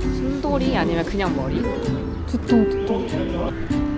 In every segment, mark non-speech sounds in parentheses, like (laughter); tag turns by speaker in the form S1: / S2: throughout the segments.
S1: 순돌이 아니면 그냥 머리?
S2: 두통 두통.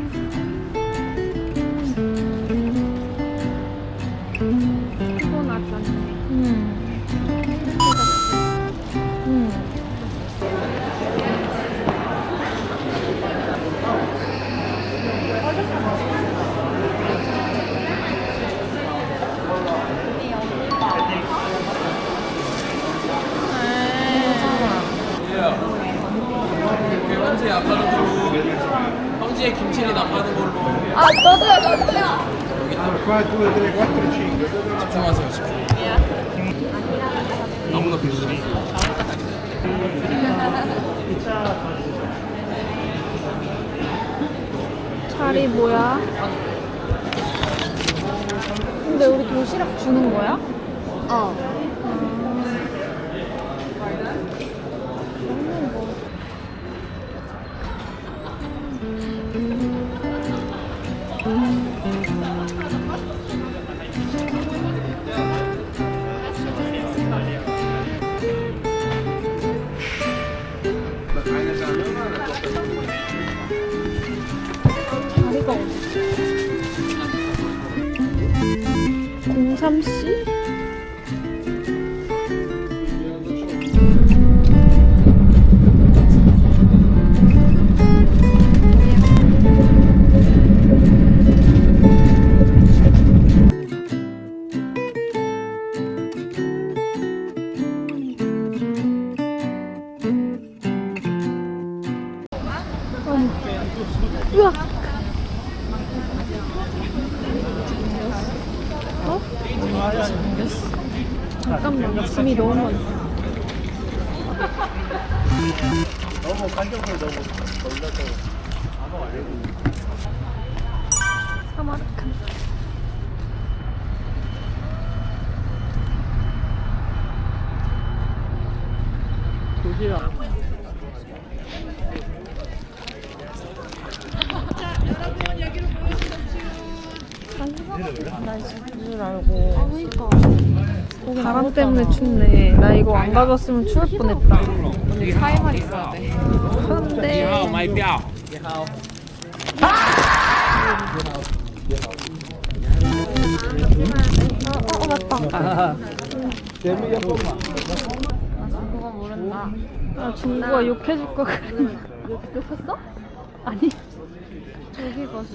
S2: (laughs) 자리 뭐야? 근데 우리 도시락 주는 거야?
S1: 어.
S2: 사마르칸.
S3: 도시락
S2: 바람 때문에 춥네. 나 이거 안 가져왔으면 추울 뻔했다.
S1: 언니 사이만 있어야 돼.
S2: 근데
S3: 마이 뼈
S2: 어, 어 맞다.
S1: 그거 모른다.
S2: 아 중국어 욕해줄 거 그랬는데. (laughs) 욕했어? 아니.
S1: 저기 가서.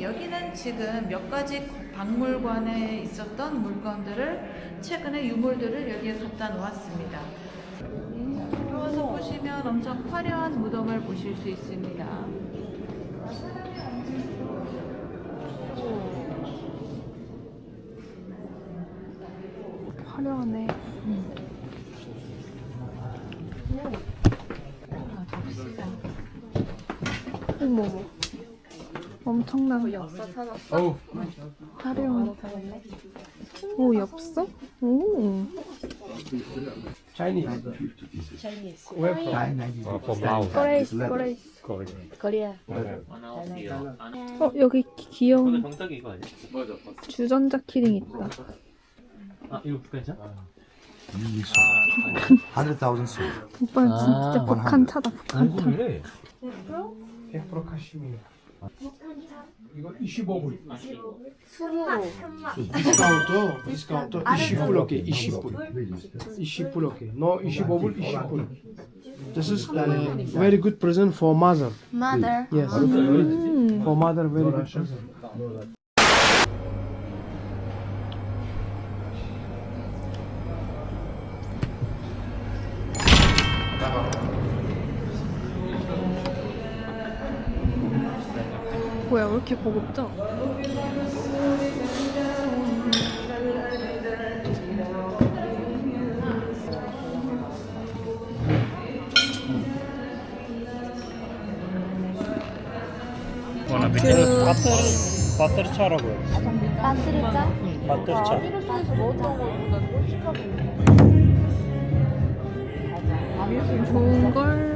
S4: 여기는 지금 몇 가지 박물관에 있었던 물건들을 최근에 유물들을 여기에 갖다 놓았습니다. 들어와서 보시면 엄청 화려한 무덤을 보실 수 있습니다.
S2: 화려하네. 어머, 어머. 엄청난
S1: 엽서 찾았어?
S3: 어우
S2: 화려한. 오, 엽서? 오.
S3: 차이니즈
S2: 꼬레이스, 꼬레이스. 어, 여기 기- 귀여운
S5: 병떡이 이거 아니야?
S2: 주전자 키링 있다.
S5: 아 이거 북한이야?
S6: 100,000 sold.
S2: 오빠 진짜 북한 차다, 북한 차.
S5: 한국이래
S3: 100% 카시미르 이거 25불 디스카운트 디스카운트 20불 오케이 20불 20불 오케이 no 25불 20불 This is uh, very good present for mother
S7: Mother.
S3: yes
S2: 음.
S3: for mother very good present
S2: 이렇게 고급져?
S5: 밑에는 해
S7: 빠뜨리자?
S5: 바터차
S7: 히로시에서 먹었던 거보다 훨씬
S2: 좋은 걸.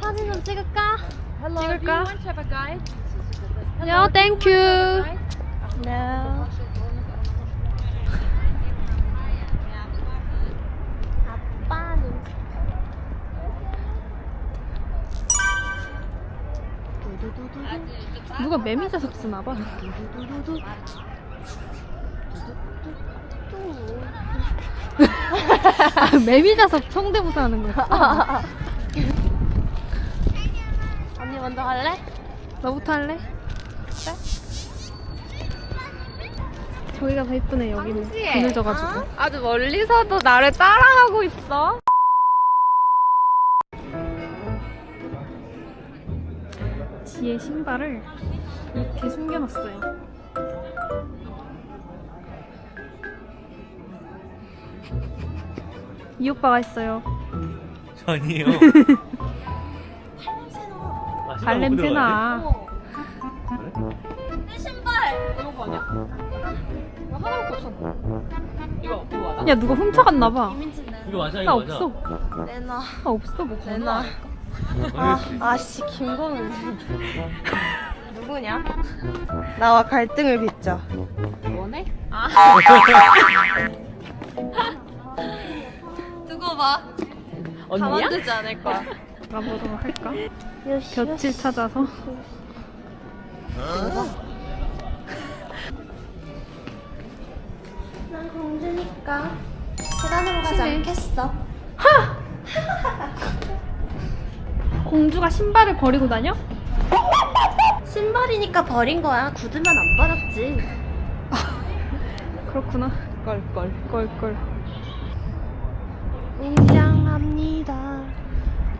S7: 사진 (laughs) 좀 찍을까?
S2: 찍을까? No, thank you.
S7: No.
S2: 누가 매미 자석 쓰나 봐. (laughs) 아, 매미 자석 성대모사 하는 거야. (laughs)
S7: 먼저 갈래?
S2: 너부터 할래? 저기가 더 이쁘네 여기는 그늘져가지고
S1: 아주 멀리서도 나를 따라하고 있어.
S2: 지혜 신발을 이렇게 숨겨놨어요 이 오빠가 있어요
S5: 전이요. (laughs) 아,
S2: 발 냄새나 야 누가 훔쳐갔나봐
S5: 이거 맞아,
S2: 나
S5: 이거 맞아.
S2: 없어
S7: 내놔.
S2: 나 없어 뭐
S7: 내놔. 아, 아씨, 김건우. 누구냐? 나와 갈등을 빚자.
S1: 원해? (laughs)
S7: 두고 봐. 가만두지 않을 거야.
S2: 가보도록 할까?
S7: 요시,
S2: 곁을 찾아서
S7: 난 공주니까 계단으로 가지
S2: 그래.
S7: 않겠어.
S2: 공주가 신발을 버리고 다녀?
S7: 신발이니까 버린 거야. 굳으면 안 버렸지.
S2: 그렇구나 껄껄 껄껄
S7: 인정합니다.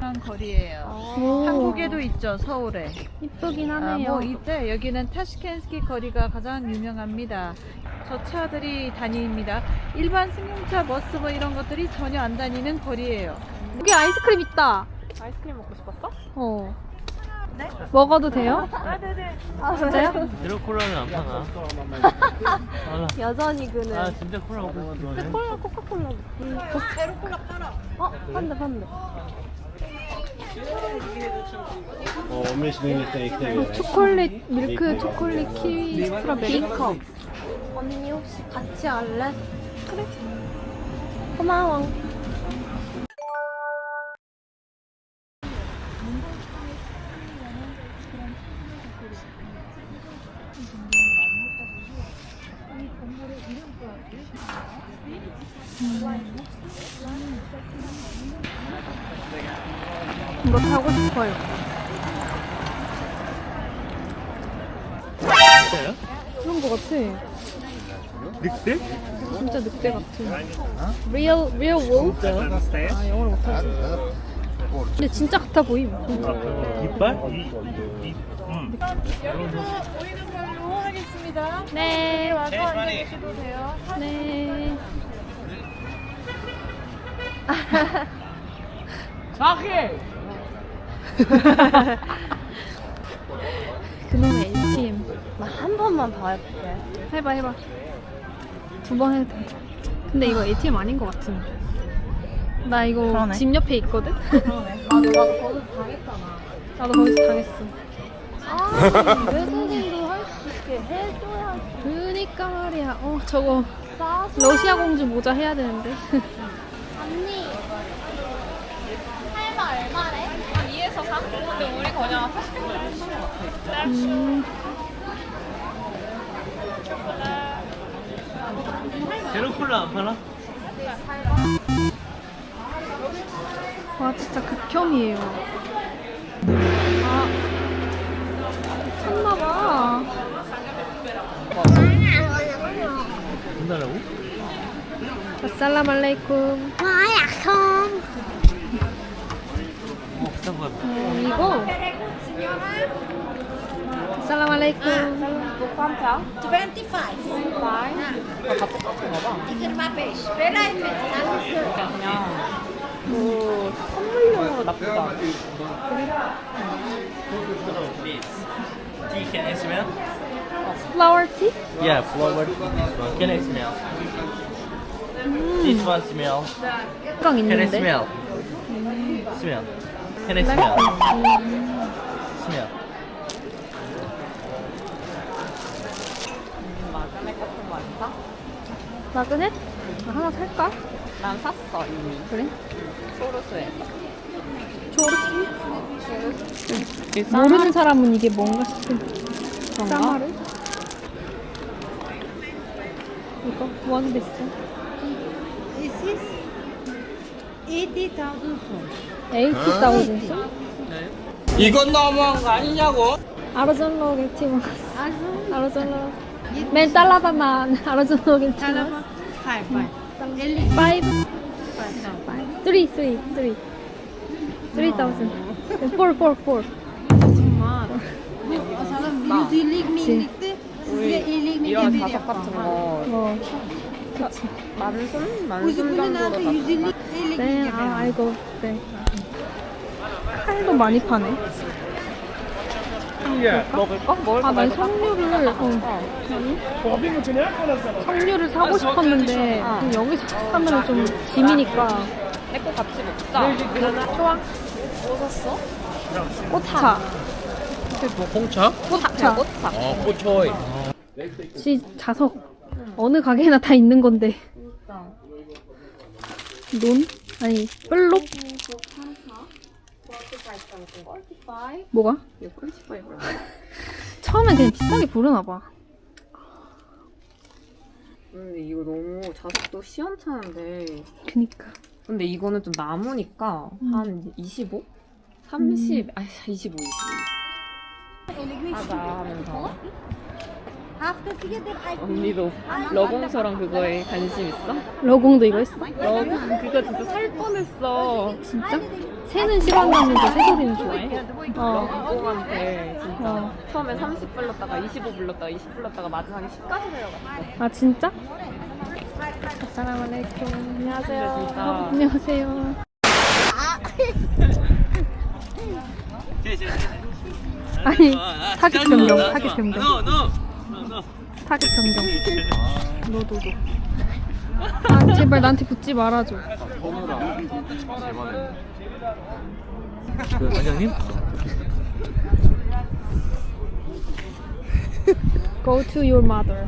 S4: 그런 거리예요.
S2: 오,
S4: 한국에도 있죠, 서울에.
S2: 이쁘긴
S4: 아,
S2: 하네요
S4: 뭐 이때 여기는 타슈켄스키 거리가 가장 유명합니다. 저 차들이 다닙니다. 일반 승용차, 버스 뭐 이런 것들이 전혀 안 다니는 거리예요.
S2: 여기 아이스크림 있다
S1: 아이스크림 먹고 싶었어?
S2: 어 먹어도 돼요?
S7: 아,
S2: 진짜요?
S5: 제로 콜라는 안 파나? 아, (laughs)
S7: 여전히 그는.
S5: 아, 진짜 콜라 먹고 싶어.
S7: 콜라, 코카콜라. 음. 제로 콜라 팔아. 어, 판다, 판다.
S2: 초콜릿 밀크 초콜릿 키위 스트로베리
S7: B컵. 언니 혹시 같이 할래? 그래. 고마워.
S2: 이거 타고 싶어요
S5: 진짜요?
S2: 그런 거 같아
S5: 늑대?
S2: 진짜 늑대 같아 Real, real wolf? 아 영어를 못하지 근데 진짜 같아 보임
S5: 이빨? 응.
S4: 보이는 걸로 하겠습니다.
S2: 네
S4: 와서 앉아 계셔도 돼요.
S2: 네. 그놈의 ATM
S7: 나한 번만 더 해볼게.
S2: 해봐 해봐 두 번 해도 돼 근데 이거 ATM 아닌 것 같은 나 이거
S7: 그러네.
S2: 집 옆에 있거든?
S7: 아, 너가 거기서 당했잖아.
S2: 나도 거기서 당했어
S7: 아, 외국인도 할 수 있게 해줘야지.
S2: 그니까 말이야 어 저거
S7: 싸서.
S2: 러시아 공주 모자 해야 되는데
S7: 언니. 할바 얼마래?
S1: 한 2에서 3? 근데 우리 그냥
S2: 음,
S5: 제로 콜라 안 파나?
S2: 와 진짜 극혐이에요 아 미쳤나봐 알레이쿰.
S5: 어, 비싼 거 같아.
S2: 어, 이거. 아살람 알레이쿰.
S7: 25.
S1: 다 똑같은 거 봐.
S7: Ikan mapes. Espera aí,
S1: 그냥 그 선물용으로 나쁘지 않아.
S5: Tea, can I smell?
S2: 플라워 티?
S5: Yeah, flower. Can I smell? This one smell.
S2: 깡
S5: Can I
S2: 있는데.
S5: smell? Smell. I smell? Smell.
S1: 마그넷 같은 거안 사?
S2: 마그넷? 나 하나 살까?
S1: 난 샀어 이미.
S2: 그래?
S1: 소르스에서.
S2: 초록색? 모르는 사람은 이게 뭔가 싶은. 까마르? 이거 원 비싸.
S7: This is 80,000 soles.
S2: 80,000.
S6: 이건 너무한 거 아니냐고?
S2: 아르존로 겐티마스. 아르존로. 맨 달라바만 아르존로 겐티마스.
S7: Five, five.
S2: 5 3 3 3 3000 4 4 4
S7: O zaman 150 milikte size 50 milik
S1: 이런
S7: veriyor.
S1: 자석 같은 거
S2: 어.
S1: 만순? 만순
S7: Uzunluğun altı
S1: 정도로
S7: 150 50
S2: 네, 아. 알고. 네. 칼도 많이 파네.
S1: 먹을까? 먹을까
S2: 아, 난? 석류를, 어, 석류를 사고 싶었는데,
S1: 어.
S2: 여기서 사면 좀 짐이니까.
S1: 내거 같이 먹자.
S2: 좋아.
S1: 뭐 샀어?
S2: 꽃차.
S6: 뭐 홍차?
S2: 꽃차.
S1: 꽃차.
S6: 어, 꽃초이.
S2: 지 자석. 어느 가게나 다 있는 건데. 논? 아니, 뿔록? 뭐가? 처음엔 그냥 비싸게 부르나 봐.
S1: 근데 이거 너무 자석도 시원찮은데.
S2: 그니까.
S1: 근데 이거는 좀 남으니까 한 25? 30? 아 25, 25. 하자 하면서. 언니도 러공서랑 그거에 관심 있어?
S2: 러공도 이거 했어?
S1: 러공 그거 진짜 살 뻔했어.
S2: 진짜? 새는 싫어한다면서 새소리는 좋아해? 어.
S1: 러공한테 진짜
S2: 어.
S1: 처음에 30 불렀다가 25 불렀다가 20 불렀다가 마지막에 10까지 내려갔어.
S2: 아 진짜? 아살라말레이쿰
S1: 안녕하세요. 진짜.
S2: 안녕하세요 아니 타겟 변경 타겟 변경. 타겟 변경. 너도도. 아 제발 나한테 붙지 말아줘.
S5: 그 원장님?
S2: Go to your mother